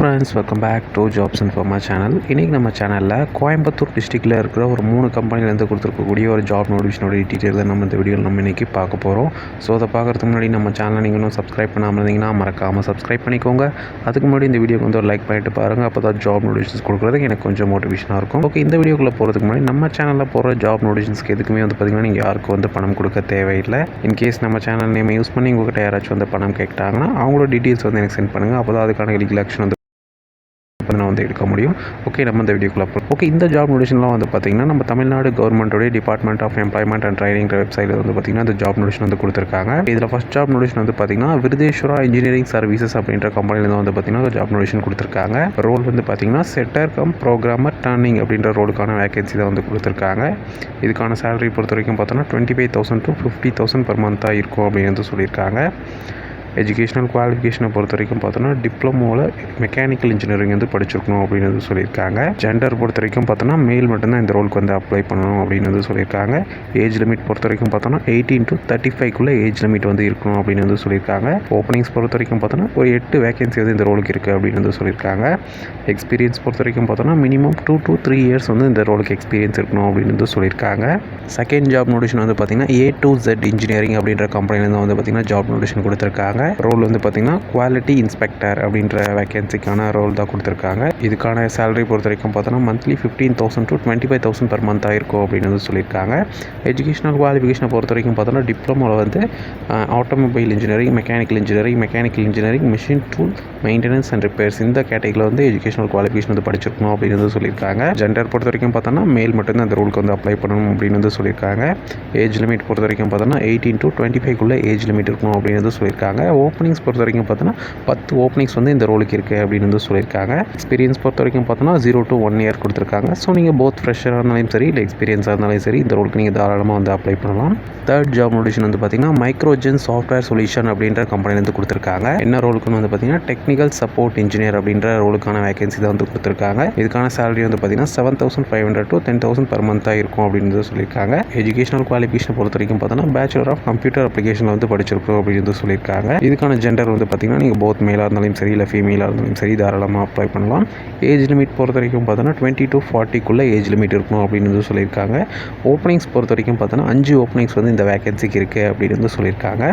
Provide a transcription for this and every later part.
Friends welcome back to Jobs Informa channel இன்றைக்கி நம்ம சேனலில் கோயம்புத்தூர் டிஸ்ட்ரிக்டில் இருக்கிற ஒரு மூணு கம்பெனிலேருந்து கொடுத்துருக்கக்கூடிய ஒரு ஜாப் நோட்டிஃபிகேஷனோட டீட்டெயில் தான் நம்ம இந்த வீடியோவில் நம்ம இன்றைக்கி பார்க்க போகிறோம் ஸோ அதை பார்க்குறதுக்கு முன்னாடி நம்ம சேனலை நீங்கள் இன்னும் சப்ஸ்கிரைப் பண்ணாமல் இருந்தீங்கன்னா மறக்காமல் சப்ஸ்கிரைப் பண்ணிக்கோங்க. அதுக்கு முன்னாடி இந்த வீடியோக்கு வந்து ஒரு லைக் பண்ணிட்டு பாருங்கள் அப்போ தான் ஜாப் நோட்டிஃபிகேஷன்ஸ் கொடுக்குறதுக்கு எனக்கு கொஞ்சம் மோட்டிவேஷனாக இருக்கும். ஓகே இந்த வீடியோக்குள்ளே போகிறதுக்கு முன்னாடி நம்ம சேனலில் போகிற ஜாப் நோட்டிஃபிகேஷன்ஸ்க்கு எதுக்குமே வந்து பார்த்திங்கன்னா நீங்கள் யாருக்கும் வந்து பணம் கொடுக்க தேவையில்லை. இன்கேஸ் நம்ம சேனல் நேம் யூஸ் பண்ணி உங்கள்கிட்ட யாராச்சும் வந்து பணம் கேட்டாங்கன்னா அவங்களோட டீட்டெயில்ஸ் வந்து எனக்கு சென்ட் பண்ணுங்கள் அப்போ தான் அதுக்கான லீகல் ஆக்ஷன் வந்து இப்போ வந்து எடுக்க முடியும். ஓகே நம்ம இந்த வீடியோக்குள்ள ஓகே இந்த ஜாப் நோட்டிஷன்லாம் வந்து பார்த்திங்கன்னா நம்ம Tamil Nadu கவர்மெண்ட்டோடைய department of employment and training வெப்சைட்டில் வந்து பார்த்திங்கன்னா இந்த ஜாப் நோட்டிஷன் வந்து கொடுத்துருக்காங்க. இதில் ஃபஸ்ட் ஜாப் நோட்டிஷன் வந்து பார்த்திங்கன்னா விருதேஸ்வரா இன்ஜினியரிங் சர்வீசஸ் அப்படின்ற கம்பெனிலேருந்து வந்து பார்த்திங்கன்னா ஜாப் நோட்டிஷன் கொடுத்துருக்காங்க. ரோல் வந்து பார்த்திங்கன்னா செட்டர் கம் ப்ரோக்ராமர் டர்னிங் அப்படின்ற ரோலுக்கான வேகன்சி தான் வந்து கொடுத்துருக்காங்க. இதுக்கான சேலரி பொறுத்த வரைக்கும் பார்த்தோன்னா twenty five thousand to fifty thousand per மந்த்தாக இருக்கும் அப்படின்னு வந்து சொல்லியிருக்காங்க. எஜுகேஷ்னல் குவாலிஃபிகேஷனை பொறுத்த வரைக்கும் பார்த்தோன்னா டிப்ளமோவில் மெக்கானிக்கல் இன்ஜினியரிங் வந்து படிச்சிருக்கணும் அப்படின்னு வந்து சொல்லியிருக்காங்க. ஜெண்டர் பொறுத்த வரைக்கும் பார்த்தோன்னா மேல் மட்டும்தான் இந்த ரோலுக்கு வந்து அப்ளை பண்ணணும் அப்படின்னு வந்து சொல்லியிருக்காங்க. ஏஜ் லிமிட் பொறுத்த வரைக்கும் பார்த்தோன்னா எயிட்டீன் டு தேர்ட்டி ஃபைவ்க்குள்ளே ஏஜ் லிமிட் வந்து இருக்கணும் அப்படின்னு வந்து சொல்லியிருக்காங்க. ஓப்பனிங்ஸ் பொறுத்த வரைக்கும் பார்த்தோன்னா ஒரு எட்டு வேகன்சி வந்து இந்த ரோலுக்கு இருக்குது அப்படின்னு வந்து சொல்லியிருக்காங்க. எக்ஸ்பீரியன்ஸ் பொறுத்த வரைக்கும் பார்த்தோன்னா minimum two two three years வந்து இந்த ரோலுக்கு எக்ஸ்பீரியன்ஸ் இருக்கணும் அப்படின்னு வந்து சொல்லியிருக்காங்க. செகண்ட் ஜாப் நோட்டிஷன் வந்து பார்த்திங்கன்னா ஏ டு ஜெட் இன்ஜினியரிங் அப்படின்ற கம்பெனிலேருந்து வந்து பார்த்திங்கன்னா ஜாப் நோட்டிஷன் கொடுத்துருக்காங்க. ரோல் வந்து பார்த்தீங்கன்னா குவாலிட்டி இன்ஸ்பெக்டர் அப்படின்ற வேகன்சிக்கான ரோல் தான் கொடுத்துருக்காங்க. இதுக்கான சேலரி பொறுத்த வரைக்கும் பார்த்தோன்னா monthly fifteen thousand to twenty five thousand per month ஆயிருக்கும் அப்படின்னு வந்து சொல்லியிருக்காங்க. எஜுகேஷனல் குவாலிஃபிகேஷனை பொறுத்த வரைக்கும் பார்த்தோன்னா டிப்ளமோவில் வந்து automobile engineering mechanical engineering mechanical engineering machine tool maintenance and repairs இந்த கேட்டகரியில் வந்து எஜுகேஷனல் குவாலிஃபிகேஷன் வந்து படிச்சிருக்கணும் அப்படின்னு வந்து சொல்லியிருக்காங்க. ஜெண்டர் பொறுத்த வரைக்கும் பார்த்தோன்னா மேல் மட்டும்தான் அந்த ரூலுக்கு வந்து அப்ளை பண்ணணும் அப்படின்னு வந்து சொல்லியிருக்காங்க. ஏஜ் லிமிட் பொறுத்த வரைக்கும் பார்த்தோன்னா எயிட்டீன் டு டுவெண்ட்டி ஃபைவ்க்குள்ளே ஏஜ் லிமிட் இருக்கணும் அப்படின்னு வந்து சொல்லியிருக்காங்க. ஓப்பனிங்ஸ் பொறுத்த வரைக்கும் பார்த்தோன்னா பத்து ஓப்பனிங்ஸ் வந்து இந்த ரோலுக்கு இருக்குது அப்படின்னு வந்து சொல்லியிருக்காங்க. எக்ஸ்பீரியன்ஸ் பொறுத்த வரைக்கும் பார்த்தோன்னா ஜீரோ டு ஒன் இயர் கொடுத்துருக்காங்க. ஸோ நீங்கள் போத் ஃப்ரெஷராக இருந்தாலும் சரி இல்லை எக்ஸ்பீரியன்ஸாக இருந்தாலும் சரி இந்த ரோலுக்கு நீங்கள் தாராளமாக வந்து அப்ளை பண்ணலாம். தேர்ட் ஜாப் நோட்டிஷன் வந்து பார்த்தீங்கன்னா மைக்ரோஜென் சாஃப்ட்வேர் சொல்யூஷன் அப்படின்ற கம்பெனிலேருந்து கொடுத்துருக்காங்க. என்ன ரோலுக்குன்னு வந்து பார்த்தீங்கன்னா டெக்னிக்கல் சப்போர்ட் இன்ஜினியர் அப்படின்ற ரோலுக்கான வேகன்சி தான் வந்து கொடுத்துருக்காங்க. இதுக்கான சேலரி வந்து பார்த்தீங்கன்னா seven thousand five hundred to ten thousand per மந்த்தாக இருக்கும் அப்படின்னு சொல்லியிருக்காங்க. எஜுகேஷனல் குவாலிஃபிகேஷன் பொறுத்த வரைக்கும் பார்த்தோன்னா பேச்சுலர் ஆஃப் கம்ப்யூட்டர் அப்ளிகேஷனில் வந்து படிச்சிருக்கோம் அப்படின்னு சொல்லியிருக்காங்க. இதுக்கான ஜெண்டர் வந்து பார்த்தீங்கன்னா நீங்கள் போத் மேலாக இருந்தாலும் சரி இல்லை ஃபீமேலாக இருந்தாலும் சரி தாராளமாக அப்ளை பண்ணலாம். ஏஜ் லிமிட் பொறுத்த வரைக்கும் பார்த்தோன்னா டுவெண்ட்டி டு ஃபார்ட்டிக்குள்ளே ஏஜ் லிமிட் இருக்கணும் அப்படின்னு வந்து சொல்லியிருக்காங்க. ஓப்பனிங்ஸ் பொறுத்த வரைக்கும் பார்த்தோன்னா அஞ்சு ஓப்பனிங்ஸ் வந்து இந்த வேகன்சிக்கு இருக்குது அப்படின்னு வந்து சொல்லியிருக்காங்க.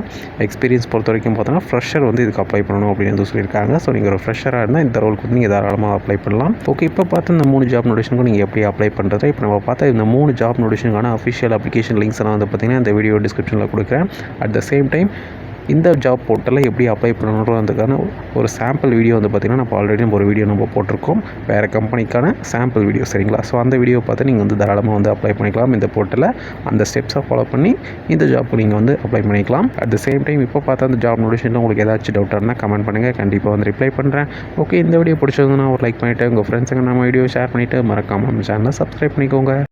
எக்ஸ்பீரியன்ஸ் பொறுத்த வரைக்கும் பார்த்தோன்னா ஃப்ரெஷர் வந்து இதுக்கு அப்ளை பண்ணணும் அப்படின்னு வந்து சொல்லியிருக்காங்க. ஸோ நீங்கள் ஒரு ஃப்ரெஷராக இருந்தால் இந்த ரோலுக்கு வந்து நீங்கள் தாராளமாக அப்ளை பண்ணலாம். ஓகே இப்போ பார்த்து இந்த மூணு ஜாப் நோட்டிஷனுக்கும் நீங்கள் எப்படி அப்ளை பண்ணுறது இப்போ நம்ம பார்த்தா இந்த மூணு ஜாப் நோட்டிஷனுக்கான அஃபிஷியல் அப்ளிகேஷன் லிங்க்ஸ் எல்லாம் வந்து பார்த்தீங்கன்னா இந்த வீடியோ டிஸ்கிரிப்ஷனில் கொடுக்குறேன். அட் த சேம் டைம் இந்த ஜாப் போர்ட்டலில் எப்படி அப்ளை பண்ணணுன்றதுக்கான ஒரு சாம்பிள் வீடியோ வந்து பார்த்திங்கன்னா நம்ம ஆல்ரெடி நம்ம ஒரு வீடியோ நம்ம போட்டிருக்கோம். வேறு கம்பெனிக்கான சாம்பிள் வீடியோ சரிங்களா? ஸோ அந்த வீடியோ பார்த்து நீங்கள் வந்து தாராளமாக வந்து அப்ளை பண்ணிக்கலாம். இந்த போர்ட்டலில் அந்த ஸ்டெப்ஸை ஃபாலோ பண்ணி இந்த ஜாப்புக்கு நீங்கள் வந்து அப்ளை பண்ணிக்கலாம். அட் த சேம் டைம் இப்போ பார்த்தா அந்த ஜாப் நோட்டிஷனில் உங்களுக்கு ஏதாச்சும் டவுட்டாக இருந்தால் கமெண்ட் பண்ணுங்கள் கண்டிப்பாக வந்து ரிப்ளை பண்ணுறேன் ஓகே இந்த வீடியோ பிடிச்சதுன்னா ஒரு லைக் பண்ணிவிட்டு உங்கள் ஃப்ரெண்ட்ஸுங்க நம்ம வீடியோ ஷேர் பண்ணிவிட்டு மறக்காமல் நம்ம சேனலை சப்ஸ்கிரைப் பண்ணிக்கோங்க.